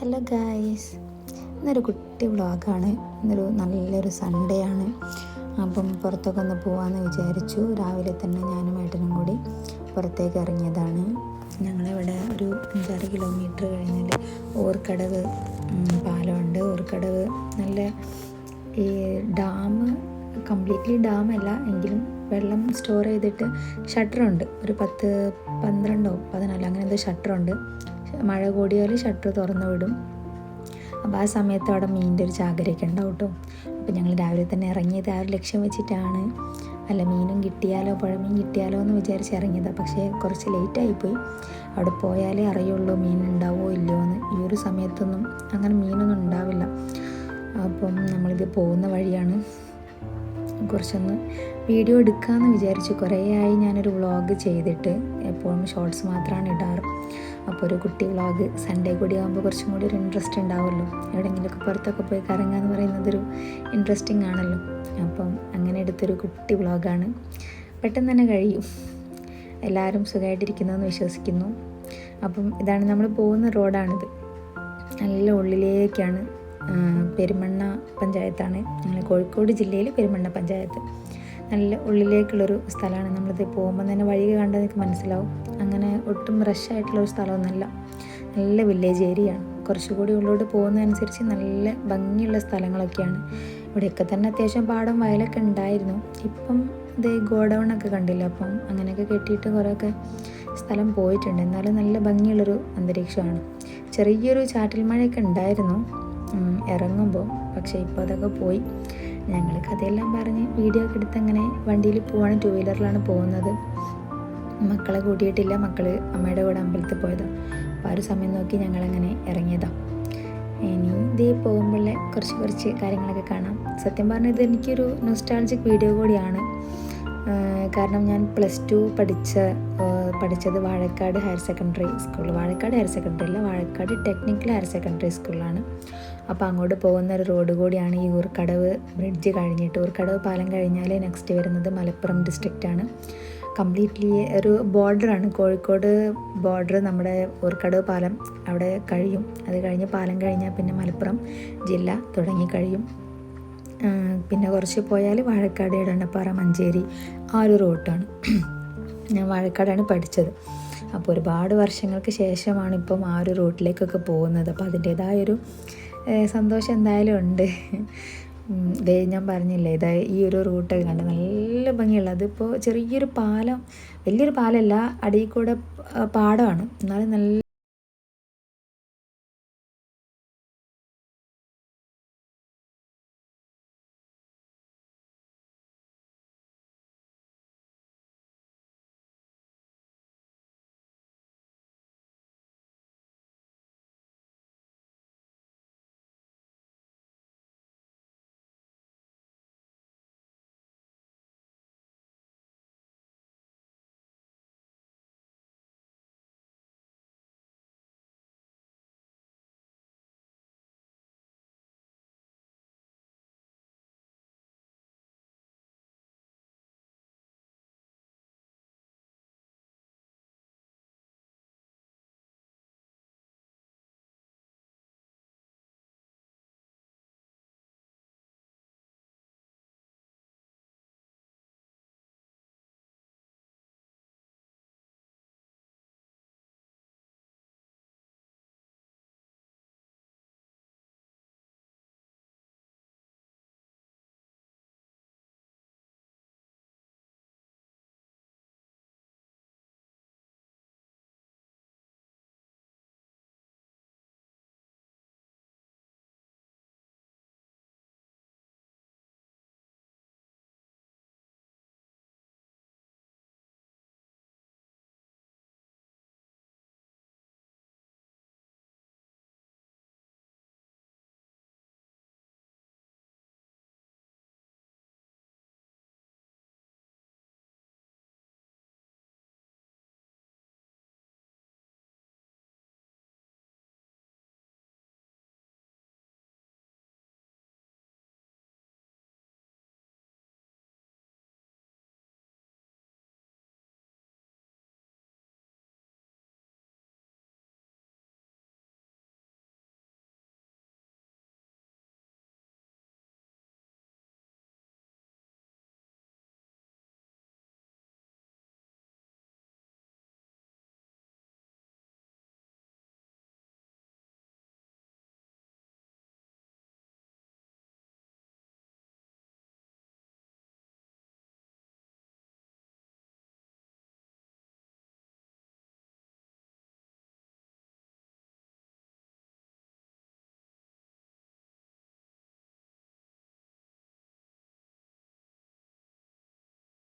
Hello guys ഇന്നൊരു കുട്ടി വ്ളോഗാണ്. ഇന്നൊരു നല്ലൊരു സൺഡേ ആണ്. അപ്പം പുറത്തൊക്കെ ഒന്ന് പോകാമെന്ന് വിചാരിച്ചു. രാവിലെ തന്നെ ഞാനും ഏട്ടനും കൂടി പുറത്തേക്ക് ഇറങ്ങിയതാണ്. ഞങ്ങളിവിടെ ഒരു അഞ്ചാറ് കിലോമീറ്റർ കഴിഞ്ഞാൽ ഓർക്കടവ് പാലമുണ്ട്. ഓർക്കടവ് നല്ല ഈ ഡാം കംപ്ലീറ്റ്ലി ഡാമല്ല എങ്കിലും വെള്ളം സ്റ്റോർ ചെയ്തിട്ട് ഷട്ടറുണ്ട്. ഒരു പത്ത് പന്ത്രണ്ടോ പതിനാലോ അങ്ങനെ എന്തോ ഷട്ടറുണ്ട്. മഴ കൂടിയാൽ ഷട്ടർ തുറന്നു വിടും. അപ്പോൾ ആ സമയത്ത് അവിടെ മീനിന്റെ ഒരു ചാകരയൊക്കെ ഉണ്ടാവും കേട്ടോ അപ്പോൾ ഞങ്ങൾ രാവിലെ തന്നെ ഇറങ്ങിയത് ആ ഒരു ലക്ഷ്യം വെച്ചിട്ടാണ്. അല്ല മീനും കിട്ടിയാലോ പുഴമീൻ കിട്ടിയാലോ എന്ന് വിചാരിച്ച് ഇറങ്ങിയതാണ് പക്ഷേ കുറച്ച് ലേറ്റായിപ്പോയി അവിടെ പോയാലേ അറിയുള്ളൂ മീൻ ഉണ്ടാവുമോ ഇല്ലയോ എന്ന്. ഈ ഒരു സമയത്തൊന്നും അങ്ങനെ മീനൊന്നും ഉണ്ടാവില്ല. അപ്പം നമ്മളിത് പോകുന്ന വഴിയാണ്. കുറച്ചൊന്ന് വീഡിയോ എടുക്കാമെന്ന് വിചാരിച്ചു കുറേ ആയി ഞാനൊരു വ്ളോഗ് ചെയ്തിട്ട് എപ്പോഴും ഷോർട്സ് മാത്രമാണ് ഇടാറ്. അപ്പോൾ ഒരു കുട്ടി വ്ളോഗ് സൺഡേ കൂടി ആകുമ്പോൾ കുറച്ചും കൂടി ഒരു ഇൻട്രസ്റ്റ് ഉണ്ടാവുമല്ലോ. എവിടെയെങ്കിലുമൊക്കെ പുറത്തൊക്കെ പോയി കറങ്ങുക എന്ന് പറയുന്നതൊരു ഇൻട്രസ്റ്റിംഗ് ആണല്ലോ. അപ്പം അങ്ങനെ എടുത്തൊരു കുട്ടി വ്ളോഗാണ് പെട്ടെന്ന് തന്നെ കഴിയും. എല്ലാവരും സുഖമായിട്ടിരിക്കുന്നു എന്ന് വിശ്വസിക്കുന്നു. അപ്പം ഇതാണ് നമ്മൾ പോകുന്ന റോഡാണിത് നല്ല ഉള്ളിലേക്കാണ് പെരുമണ്ണ പഞ്ചായത്താണ്. ഞങ്ങൾ കോഴിക്കോട് ജില്ലയിൽ പെരുമണ്ണ പഞ്ചായത്ത്. നല്ല ഉള്ളിലേക്കുള്ളൊരു സ്ഥലമാണ്. നമ്മളിത് പോകുമ്പോൾ തന്നെ വഴി കണ്ടാൽ നിങ്ങൾക്ക് മനസ്സിലാവും. അങ്ങനെ ഒട്ടും റഷ് ആയിട്ടുള്ള ഒരു സ്ഥലമൊന്നുമല്ല. നല്ല വില്ലേജ് ഏരിയ കുറച്ചുകൂടി ഉള്ളോട്ട് പോകുന്നതനുസരിച്ച് നല്ല ഭംഗിയുള്ള സ്ഥലങ്ങളൊക്കെയാണ്. ഇവിടെയൊക്കെ തന്നെ അത്യാവശ്യം പാടം വയലൊക്കെ ഉണ്ടായിരുന്നു. ഇപ്പം ഇത് ഗോഡൗൺ ഒക്കെ കണ്ടില്ല? അപ്പം അങ്ങനെയൊക്കെ കെട്ടിയിട്ട് കുറേയൊക്കെ സ്ഥലം പോയിട്ടുണ്ട്. എന്നാലും നല്ല ഭംഗിയുള്ളൊരു അന്തരീക്ഷമാണ്. ചെറിയൊരു ചാറ്റൽ മഴയൊക്കെ ഉണ്ടായിരുന്നു. ഇറങ്ങുമ്പോൾ പക്ഷേ ഇപ്പോൾ അതൊക്കെ പോയി. ഞങ്ങൾ കഥയെല്ലാം പറഞ്ഞ് വീഡിയോ ഒക്കെ എടുത്ത് അങ്ങനെ വണ്ടിയിൽ പോവാണ് ടു വീലറിലാണ് പോകുന്നത്. മക്കളെ കൂട്ടിയിട്ടില്ല മക്കൾ അമ്മയുടെ കൂടെ അമ്പലത്തിൽ പോയതാണ് അപ്പോൾ ആ ഒരു സമയം നോക്കി ഞങ്ങളങ്ങനെ ഇറങ്ങിയതാണ് ഇനി ഇതേ പോകുമ്പോഴേ കുറച്ച് കുറച്ച് കാര്യങ്ങളൊക്കെ കാണാം. സത്യം പറഞ്ഞാൽ ഇത് എനിക്കൊരു നൊസ്റ്റാൾജിക് വീഡിയോ കൂടിയാണ്. കാരണം ഞാൻ പ്ലസ് ടു പഠിച്ച പഠിച്ചത് Vazhakkad higher secondary school. Vazhakkad higher secondary അല്ല വാഴക്കാട് ടെക്നിക്കൽ ഹയർ സെക്കൻഡറി സ്കൂളിലാണ്. അപ്പോൾ അങ്ങോട്ട് പോകുന്ന ഒരു റോഡ് കൂടിയാണ് ഈ ഊർക്കടവ് ബ്രിഡ്ജ് കഴിഞ്ഞിട്ട്. ഊർക്കടവ് പാലം കഴിഞ്ഞാലേ നെക്സ്റ്റ് വരുന്നത് മലപ്പുറം ഡിസ്ട്രിക്റ്റാണ്. കംപ്ലീറ്റ്ലി ഒരു ബോർഡറാണ്. കോഴിക്കോട് ബോർഡർ നമ്മുടെ ഊർക്കടവ് പാലം അവിടെ കഴിയും. അത് കഴിഞ്ഞ് പാലം കഴിഞ്ഞാൽ പിന്നെ മലപ്പുറം ജില്ല തുടങ്ങി കഴിയും. പിന്നെ കുറച്ച് പോയാൽ വാഴക്കാട് ഇടണപ്പാറ മഞ്ചേരി ആ ഒരു റൂട്ടാണ്. ഞാൻ വാഴക്കാടാണ് പഠിച്ചത്. അപ്പോൾ ഒരുപാട് വർഷങ്ങൾക്ക് ശേഷമാണ് ഇപ്പം ആ ഒരു റൂട്ടിലേക്കൊക്കെ പോകുന്നത്. അപ്പോൾ അതിന്റേതായൊരു സന്തോഷം എന്തായാലും ഉണ്ട്. ദേ ഞാൻ പറഞ്ഞില്ലേ ഇതാ ഈ ഒരു റൂട്ടൊക്കെ കണ്ട് നല്ല ഭംഗിയുള്ള അതിപ്പോൾ ചെറിയൊരു പാലം വലിയൊരു പാലമല്ല അടിയിൽ കൂടെ പാടമാണ്. എന്നാലും നല്ല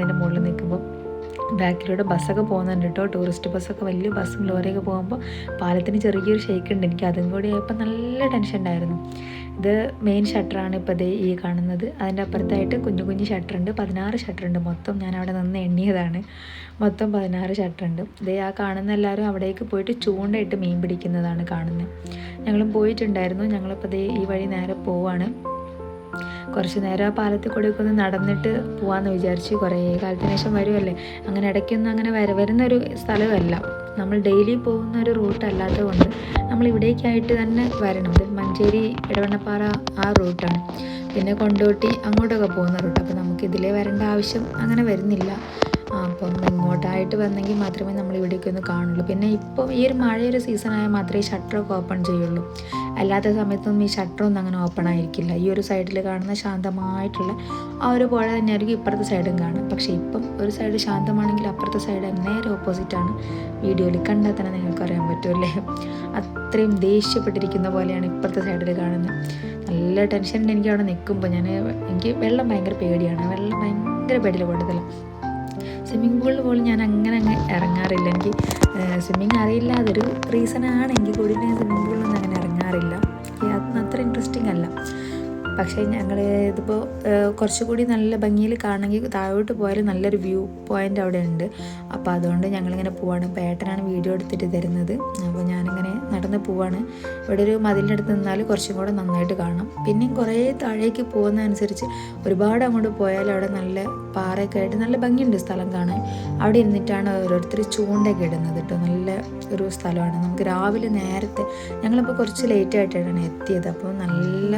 അതിന്റെ മുകളിൽ നിൽക്കുമ്പോൾ ബാക്കിലൂടെ ബസ്സൊക്കെ പോകുന്നുണ്ട് കേട്ടോ. ടൂറിസ്റ്റ് ബസ്സൊക്കെ വലിയ ബസ്സും ലോറിയൊക്കെ പോകുമ്പോൾ പാലത്തിന് ചെറിയൊരു ഷേക്ക് ഉണ്ട്. എനിക്ക് അതും കൂടി ആയപ്പോൾ നല്ല ടെൻഷൻ ഉണ്ടായിരുന്നു. ഇത് മെയിൻ ഷട്ടറാണ് ഇപ്പോൾ ഇത് ഈ കാണുന്നത്. അതിന്റെ അപ്പുറത്തായിട്ട് കുഞ്ഞു കുഞ്ഞു ഷട്ടറുണ്ട് പതിനാറ് ഷട്ടറുണ്ട് മൊത്തം ഞാൻ അവിടെ നിന്ന് എണ്ണിയതാണ്. മൊത്തം പതിനാറ് ഷട്ടറുണ്ട് ഇത് ആ കാണുന്ന എല്ലാവരും അവിടേക്ക് പോയിട്ട് ചൂണ്ടയിട്ട് മീൻ പിടിക്കുന്നതാണ് കാണുന്നത്. ഞങ്ങളും പോയിട്ടുണ്ടായിരുന്നു. ഞങ്ങളിപ്പോൾ ഈ വഴി നേരെ പോവാണ്. കുറച്ച് നേരം ആ പാലത്തിൽ കൂടെ ഒക്കെ ഒന്ന് നടന്നിട്ട് പോവാന്ന് വിചാരിച്ച് കുറേ കാലത്തിന് ശേഷം വരുമല്ലേ അങ്ങനെ ഇടയ്ക്കൊന്നും അങ്ങനെ വര വരുന്നൊരു സ്ഥലമല്ല. നമ്മൾ ഡെയിലി പോകുന്ന ഒരു റൂട്ട് അല്ലാത്തത് കൊണ്ട് നമ്മൾ ഇവിടേക്കായിട്ട് തന്നെ വരണം. ഇത് മഞ്ചേരി ഇടവണ്ണപ്പാറ ആ റൂട്ടാണ്. പിന്നെ കൊണ്ടോട്ടി അങ്ങോട്ടൊക്കെ പോകുന്ന റൂട്ട്. അപ്പോൾ നമുക്ക് ഇതിലേ വരേണ്ട ആവശ്യം അങ്ങനെ വരുന്നില്ല. അപ്പം ഇങ്ങോട്ടായിട്ട് വന്നെങ്കിൽ മാത്രമേ നമ്മൾ ഇവിടേക്ക് ഒന്ന് കാണുള്ളൂ. പിന്നെ ഇപ്പം ഈ ഒരു മഴയൊരു സീസണായാൽ മാത്രമേ ഷട്ടറൊക്കെ ഓപ്പൺ ചെയ്യുള്ളൂ. അല്ലാത്ത സമയത്തൊന്നും ഈ ഷട്ടറൊന്നും അങ്ങനെ ഓപ്പൺ ആയിരിക്കില്ല. ഈ ഒരു സൈഡിൽ കാണുന്ന ശാന്തമായിട്ടുള്ള ആ ഒരു പുഴ തന്നെയായിരിക്കും ഇപ്പുറത്തെ സൈഡും കാണും പക്ഷേ ഇപ്പം ഒരു സൈഡ് ശാന്തമാണെങ്കിൽ അപ്പുറത്തെ സൈഡ് നേരെ ഓപ്പോസിറ്റാണ് വീഡിയോയിൽ കണ്ടാൽ തന്നെ നിങ്ങൾക്ക് അറിയാൻ പറ്റുമല്ലേ അത്രയും ദേഷ്യപ്പെട്ടിരിക്കുന്ന പോലെയാണ് ഇപ്പുറത്തെ സൈഡിൽ കാണുന്നത്. നല്ല ടെൻഷൻ എനിക്ക് അവിടെ നിൽക്കുമ്പോൾ ഞാൻ എനിക്ക് വെള്ളം ഭയങ്കര പേടിയാണ്. വെള്ളം ഭയങ്കര പേടിയിൽ കൂടുതലാണ് സ്വിമ്മിംഗ് പൂളിൽ പോലും ഞാൻ അങ്ങനെ അങ്ങ് ഇറങ്ങാറില്ല എനിക്ക് സ്വിമ്മിങ് അറിയില്ല. അതൊരു റീസൺ ആണെങ്കിൽ കൂടി ഞാൻ സ്വിമ്മിംഗ് പൂളിലൊന്നും അങ്ങനെ ഇറങ്ങാറില്ല. അതൊന്നും അത്ര ഇൻട്രസ്റ്റിംഗ് അല്ല. പക്ഷേ ഞങ്ങൾ ഇതിപ്പോൾ കുറച്ചുകൂടി നല്ല ഭംഗിയിൽ കാണണമെങ്കിൽ താഴോട്ട് പോയാലും നല്ലൊരു വ്യൂ പോയിന്റ് അവിടെ ഉണ്ട്. അപ്പോൾ അതുകൊണ്ട് ഞങ്ങളിങ്ങനെ പോവാണ്. പേട്ടനാണ് വീഡിയോ എടുത്തിട്ട് തരുന്നത്. അപ്പോൾ ഞാനിങ്ങനെ നടന്ന് പോവാണ്. ഇവിടെ ഒരു മതിലിന്റെ അടുത്ത് നിന്നാൽ കുറച്ചും കൂടെ നന്നായിട്ട് കാണാം. പിന്നെയും കുറേ താഴേക്ക് പോകുന്നതനുസരിച്ച് ഒരുപാട് അങ്ങോട്ട് പോയാൽ അവിടെ നല്ല പാറയൊക്കെ ആയിട്ട് നല്ല ഭംഗിയുണ്ട് സ്ഥലം കാണാൻ. അവിടെ ഇരുന്നിട്ടാണ് ഓരോരുത്തർ ചൂണ്ടൊക്കെ ഇടുന്നത് കേട്ടോ. നല്ല ഒരു സ്ഥലമാണ്. നമുക്ക് രാവിലെ നേരത്തെ ഞങ്ങളിപ്പോൾ കുറച്ച് ലേറ്റ് ആയിട്ടാണ് എത്തിയത്. അപ്പോൾ നല്ല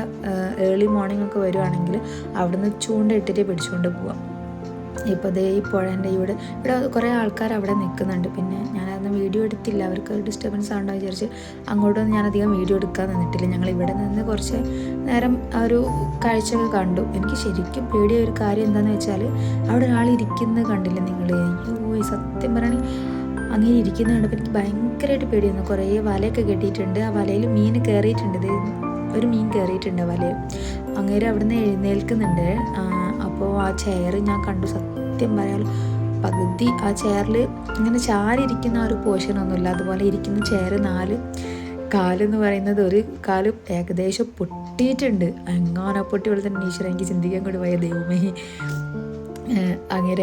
ഏർലി മോർണിംഗ് ഒക്കെ വരുവാണെങ്കിൽ അവിടുന്ന് ചൂണ്ട ഇട്ടിട്ട് പിടിച്ചുകൊണ്ട് പോവാം. ഇപ്പോൾ ദേ ഈ പുഴേന്റെ ഇവിടെ ഇവിടെ കുറേ ആൾക്കാർ അവിടെ നിൽക്കുന്നുണ്ട് പിന്നെ വീഡിയോ എടുത്തില്ല. അവർക്ക് ഡിസ്റ്റർബൻസ് ആണോ വിചാരിച്ച് അങ്ങോട്ടൊന്നും ഞാൻ അധികം വീഡിയോ എടുക്കാൻ നിന്നിട്ടില്ല. ഞങ്ങൾ ഇവിടെ നിന്ന് കുറച്ച് നേരം ആ ഒരു കാഴ്ചയൊക്കെ കണ്ടു. എനിക്ക് ശരിക്കും പേടിയ ഒരു കാര്യം എന്താണെന്ന് വെച്ചാൽ അവിടെ ഒരാൾ ഇരിക്കുന്നത് കണ്ടില്ല നിങ്ങൾ അയ്യോ സത്യം പറയുകയാണെങ്കിൽ അങ്ങനെ ഇരിക്കുന്നത് കണ്ടപ്പോൾ എനിക്ക് ഭയങ്കരമായിട്ട് പേടിയായിരുന്നു. കുറേ വലയൊക്കെ കെട്ടിയിട്ടുണ്ട്. ആ വലയിൽ മീൻ കയറിയിട്ടുണ്ട് ഒരു മീൻ കയറിയിട്ടുണ്ട് വലയിൽ അങ്ങേര് അവിടുന്ന് എഴുന്നേൽക്കുന്നുണ്ട്. അപ്പോൾ ആ ചെയർ ഞാൻ കണ്ടു. സത്യം പറയാലോ പകുതി ആ ചെയറിൽ ഇങ്ങനെ ചാരിയിരിക്കുന്ന ഒരു പോർഷനൊന്നുമില്ല അതുപോലെ ഇരിക്കുന്ന ചെയർ നാല് കാലെന്ന് പറയുന്നത് ഒരു കാൽ ഏകദേശം പൊട്ടിയിട്ടുണ്ട്. എങ്ങാനോ പൊട്ടി പോലെ തന്നെ ഈശ്വരൻ എനിക്ക് ചിന്തിക്കാൻ കൂടി പോയ ദൈവമേ.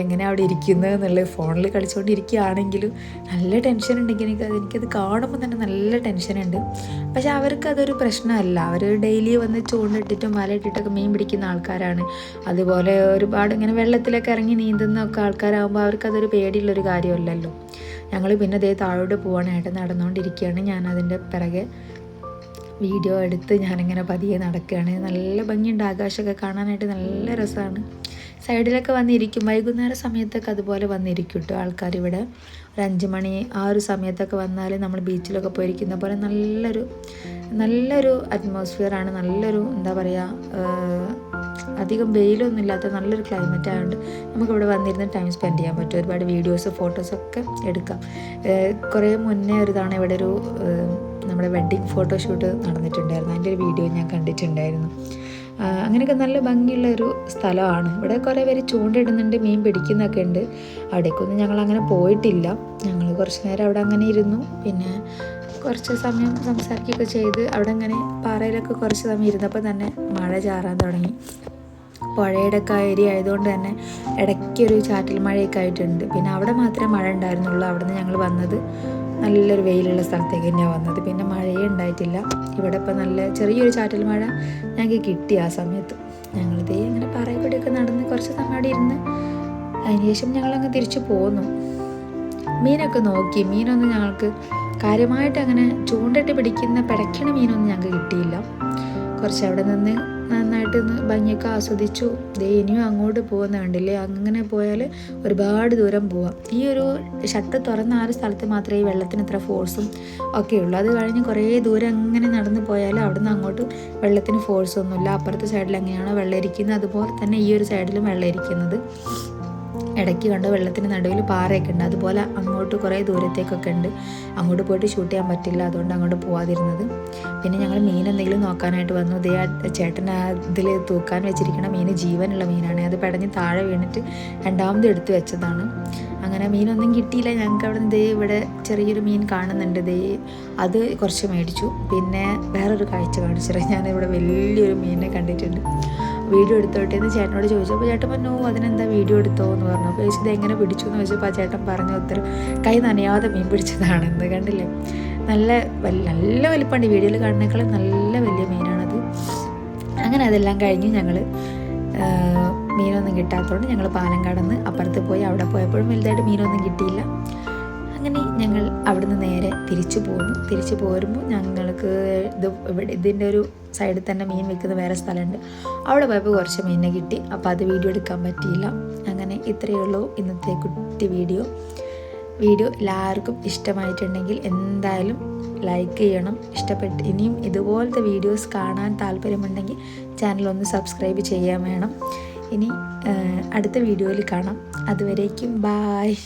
എങ്ങനെ അവിടെ ഇരിക്കുന്നത് എന്നുള്ളത് ഫോണിൽ കളിച്ചുകൊണ്ടിരിക്കുകയാണെങ്കിലും നല്ല ടെൻഷൻ ഉണ്ടെങ്കിൽ എനിക്ക് അത് എനിക്കത് കാണുമ്പോൾ തന്നെ നല്ല ടെൻഷനുണ്ട്. പക്ഷെ അവർക്ക് അതൊരു പ്രശ്നമല്ല. അവർ ഡെയിലി വന്ന് ചൂണ്ടിട്ടിട്ടും വലയിട്ടിട്ടൊക്കെ മീൻ പിടിക്കുന്ന ആൾക്കാരാണ്. അതുപോലെ ഒരുപാട് ഇങ്ങനെ വെള്ളത്തിലൊക്കെ ഇറങ്ങി നീന്തുന്ന ഒക്കെ ആൾക്കാരാകുമ്പോൾ അവർക്കതൊരു പേടിയുള്ളൊരു കാര്യമല്ലല്ലോ. ഞങ്ങൾ പിന്നെ ദേ താഴോട്ട് പോകാനായിട്ട് നടന്നുകൊണ്ടിരിക്കുകയാണ്. ഞാൻ അതിന്റെ പിറകെ വീഡിയോ എടുത്ത് ഞാനിങ്ങനെ പതിയെ നടക്കുകയാണ്. നല്ല ഭംഗിയുണ്ട്. ആകാശമൊക്കെ കാണാനായിട്ട് നല്ല രസമാണ്. സൈഡിലൊക്കെ വന്നിരിക്കും. വൈകുന്നേര സമയത്തൊക്കെ അതുപോലെ വന്നിരിക്കും കേട്ടോ ആൾക്കാർ ഇവിടെ ഒരു അഞ്ച് മണി ആ ഒരു സമയത്തൊക്കെ വന്നാൽ നമ്മൾ ബീച്ചിലൊക്കെ പോയിരിക്കുന്ന പോലെ നല്ലൊരു നല്ലൊരു അറ്റ്മോസ്ഫിയറാണ് നല്ലൊരു എന്താ പറയുക അധികം വെയിലൊന്നും ഇല്ലാത്ത നല്ലൊരു ക്ലൈമറ്റ് ആയതുകൊണ്ട് നമുക്കിവിടെ വന്നിരുന്ന് ടൈം സ്പെൻഡ് ചെയ്യാൻ പറ്റും. ഒരുപാട് വീഡിയോസ് ഫോട്ടോസൊക്കെ എടുക്കാം. കുറേ മുന്നേ ഒരു തവണ ഇവിടെ ഒരു നമ്മുടെ വെഡ്ഡിങ് ഫോട്ടോഷൂട്ട് നടന്നിട്ടുണ്ടായിരുന്നു. അതിന്റെ ഒരു വീഡിയോ ഞാൻ കണ്ടിട്ടുണ്ടായിരുന്നു. അങ്ങനെയൊക്കെ നല്ല ഭംഗിയുള്ള ഒരു സ്ഥലമാണ്. ഇവിടെ കുറേ പേര് ചൂണ്ടിടുന്നുണ്ട് മീൻ പിടിക്കുന്നൊക്കെ ഉണ്ട്. അവിടേക്കൊന്നും ഞങ്ങൾ അങ്ങനെ പോയിട്ടില്ല. ഞങ്ങൾ കുറച്ച് നേരം അവിടെ അങ്ങനെ ഇരുന്നു. പിന്നെ കുറച്ച് സമയം സംസാരിക്കുകയൊക്കെ ചെയ്ത് അവിടെ അങ്ങനെ പാറയിലൊക്കെ കുറച്ച് സമയം ഇരുന്നപ്പോൾ തന്നെ മഴ ചാറാൻ തുടങ്ങി. പുഴയുടെ ഒക്കെ ഏരിയ ആയതുകൊണ്ട് തന്നെ ഇടയ്ക്കൊരു ചാറ്റൽ മഴയൊക്കെ ആയിട്ടുണ്ട്. പിന്നെ അവിടെ മാത്രമേ മഴ ഉണ്ടായിരുന്നുള്ളൂ അവിടെ നിന്ന് ഞങ്ങൾ വന്നത്. നല്ലൊരു വെയിലുള്ള സ്ഥലത്തേക്ക് തന്നെയാണ് വന്നത്. പിന്നെ മഴയേ ഉണ്ടായിട്ടില്ല. ഇവിടെ ഇപ്പം നല്ല ചെറിയൊരു ചാറ്റൽ മഴ ഞങ്ങൾക്ക് കിട്ടി ആ സമയത്ത്. ഞങ്ങളിതേ ഇങ്ങനെ പറയക്കൂടിയൊക്കെ നടന്ന് കുറച്ച് സമയം അവിടെ ഇരുന്ന് അതിനുശേഷം ഞങ്ങളങ്ങ് തിരിച്ചു പോന്നു. മീനൊക്കെ നോക്കി. മീനൊന്നും ഞങ്ങൾക്ക് കാര്യമായിട്ട് അങ്ങനെ ചൂണ്ടിട്ട് പിടിക്കുന്ന പിടയ്ക്കണ മീനൊന്നും ഞങ്ങൾക്ക് കിട്ടിയില്ല. കുറച്ച് അവിടെ നിന്ന് നന്നായിട്ട് ഭംഗിയൊക്കെ ആസ്വദിച്ചു. ദേ ഇനിയും അങ്ങോട്ട് പോകുന്ന കണ്ടില്ലേ? അങ്ങനെ പോയാൽ ഒരുപാട് ദൂരം പോവാം. ഈ ഒരു ഷട്ട് തുറന്ന ആ ഒരു സ്ഥലത്ത് മാത്രമേ ഈ വെള്ളത്തിന് ഇത്ര ഫോഴ്സും ഒക്കെ ഉള്ളൂ. അത് കഴിഞ്ഞ് കുറേ ദൂരം അങ്ങനെ നടന്നു പോയാൽ അവിടുന്ന് അങ്ങോട്ട് വെള്ളത്തിന് ഫോഴ്സ് ഒന്നുമില്ല. അപ്പുറത്തെ സൈഡിൽ എങ്ങനെയാണോ വെള്ളം ഇരിക്കുന്നത് അതുപോലെ തന്നെ ഈ ഒരു സൈഡിലും വെള്ളം ഇരിക്കുന്നത് ഇടയ്ക്ക് കണ്ട വെള്ളത്തിന് നടുവിൽ പാറയൊക്കെ ഉണ്ട്. അതുപോലെ അങ്ങോട്ട് കുറേ ദൂരത്തേക്കൊക്കെ ഉണ്ട്. അങ്ങോട്ട് പോയിട്ട് ഷൂട്ട് ചെയ്യാൻ പറ്റില്ല അതുകൊണ്ട് അങ്ങോട്ട് പോവാതിരുന്നത്. പിന്നെ ഞങ്ങൾ മീൻ എന്തെങ്കിലും നോക്കാനായിട്ട് വന്നു. ദേ ചേട്ടൻ ഇതിൽ തൂക്കാൻ വെച്ചിരിക്കുന്ന മീൻ ജീവനുള്ള മീനാണ്. അത് പെടഞ്ഞ് താഴെ വീണിട്ട് രണ്ടാമത് എടുത്തു വെച്ചതാണ്. അങ്ങനെ മീനൊന്നും കിട്ടിയില്ല. ഞങ്ങൾക്ക് അവിടെ ദേ ഇവിടെ ചെറിയൊരു മീൻ കാണുന്നുണ്ട് ദേ. അത് കുറച്ച് മേടിച്ചു. പിന്നെ വേറൊരു കാഴ്ച കാണിച്ചിട്ട് ഞാനിവിടെ വലിയൊരു മീനിനെ കണ്ടിട്ടുണ്ട്. വീഡിയോ എടുത്തോട്ടെ എന്ന് ചേട്ടനോട് ചോദിച്ചു. അപ്പോൾ ചേട്ടൻ പറഞ്ഞു "ഓ, അതിനെന്താ വീഡിയോ എടുത്തോ? എന്ന് പറഞ്ഞു. അപ്പോൾ ചോദിച്ചത് എങ്ങനെ പിടിച്ചു എന്ന് ചോദിച്ചപ്പോൾ ആ ചേട്ടൻ പറഞ്ഞു ഉത്തരം കൈ നനയാതെ മീൻ പിടിച്ചതാണെന്ന് കണ്ടില്ലേ? നല്ല നല്ല വലിപ്പമുണ്ട് വീഡിയോയിൽ കാണുന്നേക്കാളും നല്ല വലിയ മീനാണത്. അങ്ങനെ അതെല്ലാം കഴിഞ്ഞ് ഞങ്ങൾ മീനൊന്നും കിട്ടാത്തതുകൊണ്ട് ഞങ്ങൾ പാലം കടന്ന് അപ്പുറത്ത് പോയി. അവിടെ പോയപ്പോഴും വലുതായിട്ട് മീനൊന്നും കിട്ടിയില്ല. അങ്ങനെ ഞങ്ങൾ അവിടുന്ന് നേരെ തിരിച്ചു പോന്നു. തിരിച്ചു പോരുമ്പോൾ ഞങ്ങൾക്ക് ഇത് ഇവിടെ ഇതിന്റെ ഒരു സൈഡിൽ തന്നെ മീൻ വിൽക്കുന്ന വേറെ സ്ഥലമുണ്ട്. അവിടെ പോയപ്പോൾ കുറച്ച് മീനിനെ കിട്ടി. അപ്പോൾ അത് വീഡിയോ എടുക്കാൻ പറ്റിയില്ല. അങ്ങനെ ഇത്രയേ ഉള്ളൂ ഇന്നത്തെ കുട്ടി വീഡിയോ. വീഡിയോ എല്ലാവർക്കും ഇഷ്ടമായിട്ടുണ്ടെങ്കിൽ എന്തായാലും ലൈക്ക് ചെയ്യണം. ഇഷ്ടപ്പെട്ട് ഇനിയും ഇതുപോലത്തെ വീഡിയോസ് കാണാൻ താല്പര്യമുണ്ടെങ്കിൽ ചാനൽ ഒന്ന് സബ്സ്ക്രൈബ് ചെയ്യാൻ വേണം. ഇനി അടുത്ത വീഡിയോയിൽ കാണാം. അതുവരേക്കും ബായ്